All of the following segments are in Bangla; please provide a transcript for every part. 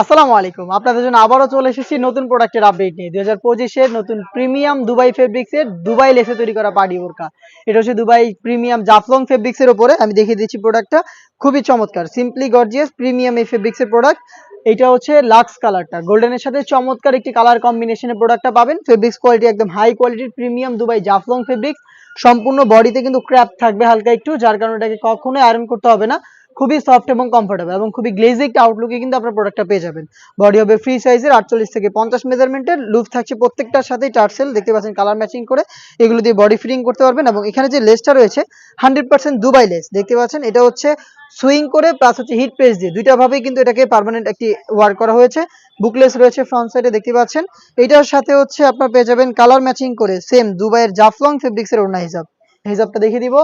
আসসালামু আলাইকুম। আপনাদের জন্য আবারও চলে এসেছি নতুন প্রোডাক্টের আপডেট নিয়ে। দুই হাজার পঁচিশের নতুন প্রিমিয়াম দুবাই ফেব্রিক্সের দুবাই লেসে তৈরি করা পার্টি বোরকা এটা হচ্ছে দুবাই প্রিমিয়াম জাফলং ফেব্রিক্সের উপরে আমি দেখিয়ে দিচ্ছি প্রোডাক্টটা খুবই চমৎকার সিম্পলি গর্জিয়াস প্রিমিয়াম এই ফেব্রিক্সের প্রোডাক্ট এটা হচ্ছে লাক্স কালারটা গোল্ডেনের সাথে চমৎকার একটি কালার কম্বিনেশনের প্রোডাক্টটা পাবেন। ফেব্রিক্স কোয়ালিটি একদম হাই কোয়ালিটির প্রিমিয়াম দুবাই জাফলং ফেব্রিক্স সম্পূর্ণ বডিতে কিন্তু ক্র্যাপ থাকবে হালকা একটু, যার কারণে এটাকে কখনোই আয়রন করতে হবে না। খুবই সফট এবং কমফোর্টেবল এবং খুবই গ্লেজি একটা আউটলুকে কিন্তু আপনার প্রোডাক্টটা পেয়ে যাবেন। বডি হবে ফ্রি সাইজের আটচল্লিশ থেকে পঞ্চাশ মেজারমেন্টের লুপ থাকছে প্রত্যেকটার সাথেই টার্সেল দেখতে পাচ্ছেন কালার ম্যাচিং করে এগুলো দিয়ে বডি ফিটিং করতে পারবেন এবং এখানে যে লেসটা রয়েছে হান্ড্রেড পার্সেন্ট দুবাই লেস দেখতে পাচ্ছেন? এটা হচ্ছে সুইং করে প্লাস হচ্ছে হিট প্রেস দিয়ে। দুইটা ভাবেই কিন্তু এটাকে পার্মানেন্ট একটি ওয়ার্ক করা হয়েছে। বুকলেস রয়েছে ফ্রন্ট সাইডে দেখতে পাচ্ছেন? এটার সাথে হচ্ছে আপনার পেয়ে যাবেন কালার ম্যাচিং করে সেম দুবাইয়ের জাফলং ফেব্রিক্সের ওড়না হিসাব। হিসাবটা দেখিয়ে দিব।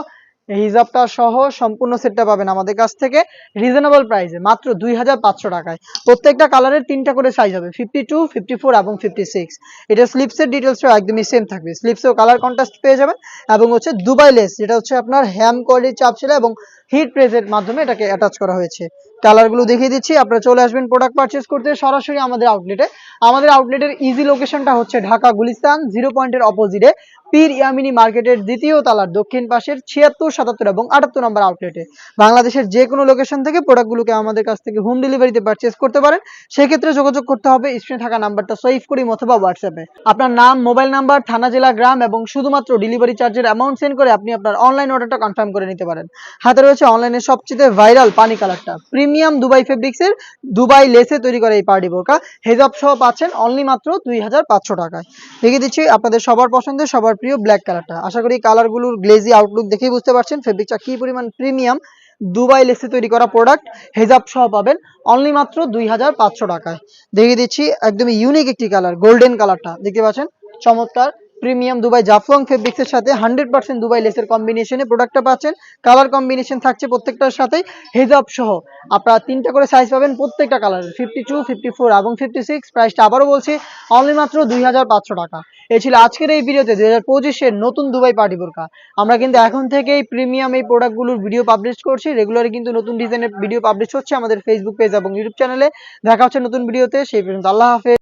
এই হিসাবটা সহ সম্পূর্ণ সেটটা পাবেন আমাদের কাছ থেকে রিজনেবল প্রাইসে মাত্র দুই হাজার পাঁচশো টাকায়। প্রত্যেকটা কালারের তিনটা করে সাইজ হবে ফিফটি টু ফিফটি ফোর এবং ফিফটি সিক্স এটা স্লিপসের ডিটেলসও একদমই সেম থাকবে। স্লিপসেও কালার কন্ট্রাস্ট পেয়ে যাবেন এবং হচ্ছে দুবাই লেস যেটা হচ্ছে আপনার হ্যাম কোয়ালিটি চাপ ছিল এবং হিট প্রেসের মাধ্যমে এটাকে অ্যাটাচ করা হয়েছে। কালারগুলো দেখিয়ে দিচ্ছি, আপনারা চলে আসবেন প্রোডাক্ট পারচেস করতে, সরাসরি আমাদের আউটলেটে আমাদের আউটলেটের ইজি লোকেশনটা হচ্ছে ঢাকা গুলিস্তান জিরো পয়েন্টের অপোজিটে পীর ইয়ামিনী মার্কেটের দ্বিতীয় তালার দক্ষিণ পাশের ছিয়াত্তর, সাতাত্তর এবং আটাত্তর নম্বর আউটলেটে বাংলাদেশের যে কোনো লোকেশন থেকে প্রোডাক্টগুলোকে আমাদের কাছ থেকে হোম ডেলিভারিতে পারচেস করতে পারেন। সেক্ষেত্রে যোগাযোগ করতে হবে স্ক্রিনে থাকা নাম্বারটা সেভ করি অথবা হোয়াটসঅ্যাপে আপনার নাম মোবাইল নাম্বার থানা, জেলা, গ্রাম এবং শুধুমাত্র ডেলিভারি চার্জের অ্যামাউন্ট সেন্ড করে আপনি আপনার অনলাইন অর্ডারটা কনফার্ম করে নিতে পারেন। হাতে রয়েছে অনলাইনে সবচেয়ে ভাইরাল পানি কালারটা প্রিমিয়াম দুবাই ফেব্রিক্সের দুবাই লেসে তৈরি করে এই পার্টি বোরকা। হেজাব সহ পাচ্ছেন অনলি মাত্র দুই হাজার পাঁচশো টাকায় দেখিয়ে দিচ্ছি আপনাদের সবার পছন্দের, সবার প্রিয় ব্ল্যাক কালারটা আশা করি কালারগুলোর গ্লেজি আউটলুক দেখেই বুঝতে পারছেন ফেব্রিকটা কি পরিমাণ প্রিমিয়াম দুবাই লেসে তৈরি করা প্রোডাক্ট হেজাব সহ পাবেন অনলি মাত্র দুই হাজার পাঁচশো টাকায়। দেখিয়ে দিচ্ছি একদমই ইউনিক একটি কালার গোল্ডেন কালারটা দেখতে পাচ্ছেন? চমৎকার। প্রিমিয়াম দুবাই জাফলং ফেব্রিক্সের সাথে হান্ড্রেড পার্সেন্ট দুবাই লেসের কম্বিনেশনে প্রোডাক্টটা পাচ্ছেন। কালার কম্বিনেশন থাকছে প্রত্যেকটার সাথেই হেজাব সহ। আপনারা তিনটা করে সাইজ পাবেন প্রত্যেকটা কালারের ফিফটি টু ফিফটি ফোর এবং ফিফটি সিক্স প্রাইসটা আবারও বলছি অনলি মাত্র দুই হাজার পাঁচশো টাকা। এই ছিল আজকের এই ভিডিওতে, দুই হাজার পঁচিশের নতুন দুবাই পার্টি বোরকা। আমরা কিন্তু এখন থেকেই প্রিমিয়াম এই প্রোডাক্টগুলোর ভিডিও পাবলিশ করছি। রেগুলারই কিন্তু নতুন ডিজাইনের ভিডিও পাবলিশ হচ্ছে আমাদের ফেসবুক পেজ এবং ইউটিউব চ্যানেলে দেখা হচ্ছে নতুন ভিডিওতে সেই পর্যন্ত আল্লাহ হাফেজ।